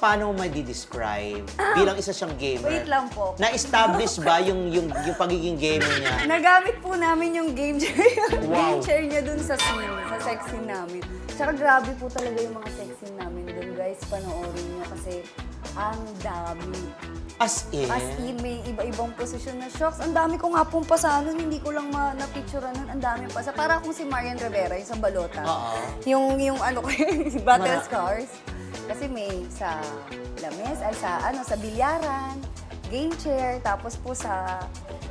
paano mo di-describe bilang isa siyang gamer? Wait lang po. Na-establish ba yung, yung, yung pagiging gamer niya? Nagamit po namin yung game chair, yung Wow. game chair niya dun sa scene, sa sex scene namin. Tsaka grabe po talaga yung mga sex scene namin dun, guys. Panoorin niyo kasi ang dami. As in? As in, may iba-ibang posisyon na shocks. Ang dami ko nga pong pasa nun, hindi ko lang ma na-picture nun. Ang dami pa. Sa para akong si Marian Rivera, yung sa balota. Oo. Yung, yung ano ko, yung battle Mara- scars. Kasi may sa lames, ay sa ano, sa bilyaran, game chair, tapos po sa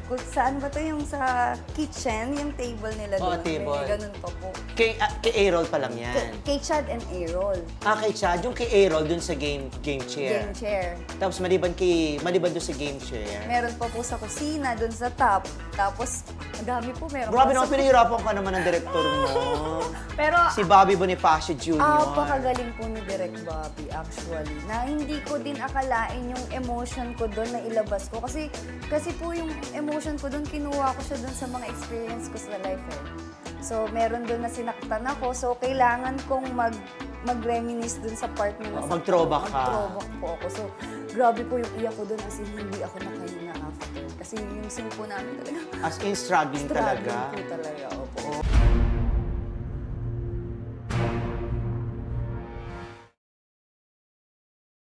kung saan ba to yung sa kitchen, yung table nila Oo, doon. table. May ganun pa po. Kay, ah, kay A-roll pa lang yan. Kay, kay Chad and A-roll. Ah, kay Chad. Yung kay A-roll dun sa game, game chair. Game chair. Tapos maliban kay, maliban dun sa game chair. Meron pa po sa kusina, doon sa top. Tapos, ang dami po. Meron Grabe pa naman, sa- pinahirapan ka naman ng director mo. Pero, si Bobby Bonifacio Jr. Ah, pakagaling po ni Direk Bobby actually. Na hindi ko din akalain yung emotion ko doon na ilabas ko. Kasi kasi po yung emotion ko doon, kinuha ko siya doon sa mga experience ko sa life eh. So, meron doon na sinaktan ako. So, kailangan kong mag mag-reminisce doon sa part na Oh, nasa mag-throwback ka. Mag-throwback po ako. So, grabe po yung iyak ko doon as in hindi ako nakahinga after. Kasi yung scene po namin talaga, As in, struggling, struggling talaga. po talaga.